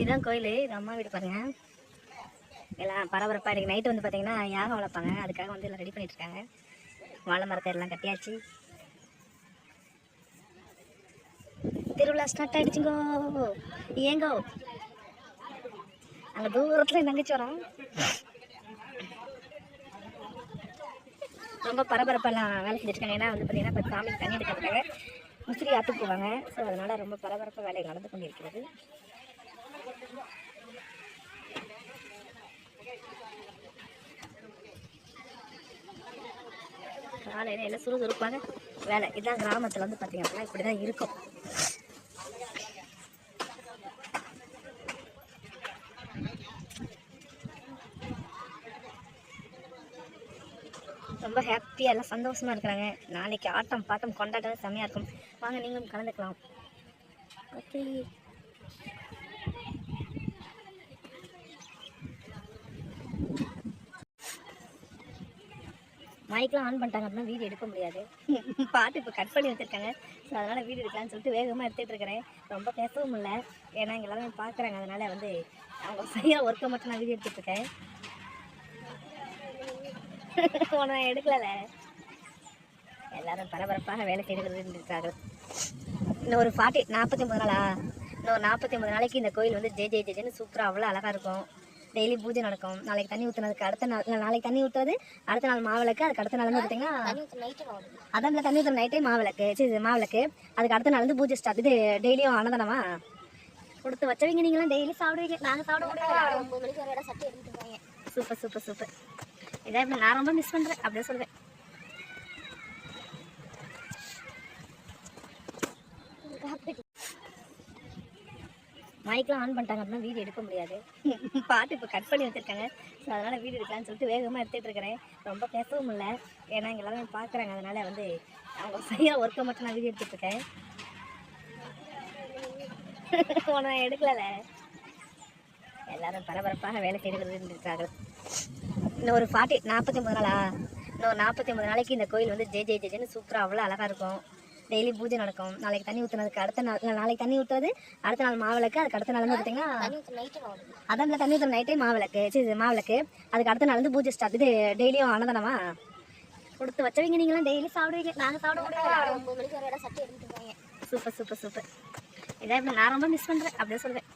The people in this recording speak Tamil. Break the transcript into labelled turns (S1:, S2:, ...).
S1: இதுதான் கோயில். இது அம்மா வீடு பாருங்க. எல்லாம் பரபரப்பாக இருக்குது நைட்டு வந்து பார்த்தீங்கன்னா யாகம் வளர்ப்பாங்க. அதுக்காக வந்து எல்லாம் ரெடி பண்ணிட்டு இருக்காங்க வாழை மரத்தை எல்லாம் கட்டியாச்சு. திருவிழா ஸ்டார்ட் ஆயிடுச்சுங்கோ. ஏங்கோ? அங்கே தூரத்தில் என் தங்கச்சி வரோம் ரொம்ப பரபரப்பெல்லாம் வேலை செஞ்சுருக்காங்க ஏன்னா வந்து பார்த்தீங்கன்னா இப்போ சாமிக்கு தண்ணி எடுக்கிறதுக்காக முசிறி ஆற்றுக்கு போவாங்க. ஸோ அதனால் ரொம்ப பரபரப்பாக வேலை நடந்து கொண்டிருக்கிறது. காலையில் எல்லாம் சுறுசுறுப்பாக வேலை. இதான் கிராமத்தில் வந்து பார்த்தீங்கன்னா அப்படின்னா இப்படி தான் இருக்கும். ரொம்ப ஹாப்பியாக எல்லாம் சந்தோஷமாக இருக்கிறாங்க. நாளைக்கு ஆட்டம் பாட்டம் கொண்டாட்டம் செம்மையாக இருக்கும். வாங்க நீங்களும் கலந்துக்கலாம். ஓகே மைக்லாம் ஆன் பண்ணிட்டாங்க அப்படின்னா வீடியோ எடுக்க முடியாது. பாட்டு இப்போ கட் பண்ணி வச்சுருக்காங்க. ஸோ அதனால் வீடியோ எடுக்கலாம்னு சொல்லிட்டு வேகமாக எடுத்துகிட்டு இருக்கிறேன். ரொம்ப பேசவும் இல்லை ஏன்னா இங்கே எல்லாமே பார்க்குறாங்க அதனால் வந்து அவங்க சரியாக ஒர்க்கை மட்டும் நான் வீடியோ எடுத்துகிட்டு இருக்கேன். உன எடுக்கல எல்லாரும் பரபரப்பாக வேலை செய்து இன்னும் ஒரு ஃபார்ட்டி நாற்பத்தி ஒம்பது நாளா? இன்னும் ஒரு நாற்பத்தி ஒம்பது நாளைக்கு இந்த கோயில் வந்து ஜே ஜே ஜேன்னு சூப்பராக அவ்வளோ அழகாக இருக்கும். டெய்லி பூஜை நடக்கும். நாளைக்கு தண்ணி ஊற்றுனதுக்கு அடுத்த நாள் நாளைக்கு தண்ணி ஊற்றுறது அடுத்த நாள் மாவிளக்கு அதுக்கு அடுத்த நாள் வந்து பார்த்தீங்கன்னா அதான் தண்ணி ஊற்றுற நைட்டே மாவிளக்கு. சரி மாவிளக்கு. அதுக்கு அடுத்த நாள் வந்து பூஜை ஸ்டார்ட் இது டெய்லியும் அன்னதானமா? கொடுத்து வச்சவங்க நீங்களாம் டெய்லி சாப்பிடுவீங்க. நாங்கள் சாப்பிட முடியாது சூப்பர் சூப்பர் சூப்பர். இதான் இப்ப நான் ரொம்ப மிஸ் பண்ணுறேன் அப்படியே சொல்லுவேன். மைக்லாம் ஆன் பண்ணிட்டாங்க அப்படின்னா வீடியோ எடுக்க முடியாது. பாட்டு இப்போ கட் பண்ணி வச்சுருக்காங்க. ஸோ அதனால் வீடியோ எடுக்கலாம்னு சொல்லிட்டு வேகமாக எடுத்துகிட்டு இருக்கிறேன். ரொம்ப பேசவும் இல்லை. ஏன்னா இங்கே எல்லாமே பார்க்குறாங்க அதனால் வந்து அவங்க சரியாக ஒர்க்கை மட்டும் நான் வீடியோ எடுத்துகிட்டு இருக்கேன். உன எடுக்கல எல்லாரும் பரபரப்பாக வேலை செய்து கொண்டிருக்கிறார்கள். இன்னும் ஒரு ஃபார்ட்டி நாற்பத்தி ஒம்பது நாளா? இன்னும் ஒரு நாற்பத்தி ஒம்பது நாளைக்கு இந்த கோயில் வந்து ஜே ஜே ஜேன்னு சூப்பராக அவ்வளோ அழகாக இருக்கும். டெய்லி பூஜை நடக்கும். நாளைக்கு தண்ணி ஊற்றுனதுக்கு அடுத்த நாள் நாளைக்கு தண்ணி ஊற்றுறது அடுத்த நாள் மாவிளக்கு அதுக்கு அடுத்த நாள் வந்து பார்த்தீங்கன்னா அதான் தண்ணி ஊற்றுற நைட்டே மாவிளக்கு. சரி மாவிளக்கு. அதுக்கு அடுத்த நாள் வந்து பூஜை ஸ்டார்ட் இது டெய்லியும் அன்னதானமா? கொடுத்து வச்சவங்க நீங்களாம் டெய்லி சாப்பிடுவீங்க. நாங்கள் சாப்பிட முடியாது. சூப்பர் சூப்பர் சூப்பர் இதான் இப்ப நான் ரொம்ப மிஸ் பண்ணுறேன் அப்படியே சொல்லுவேன்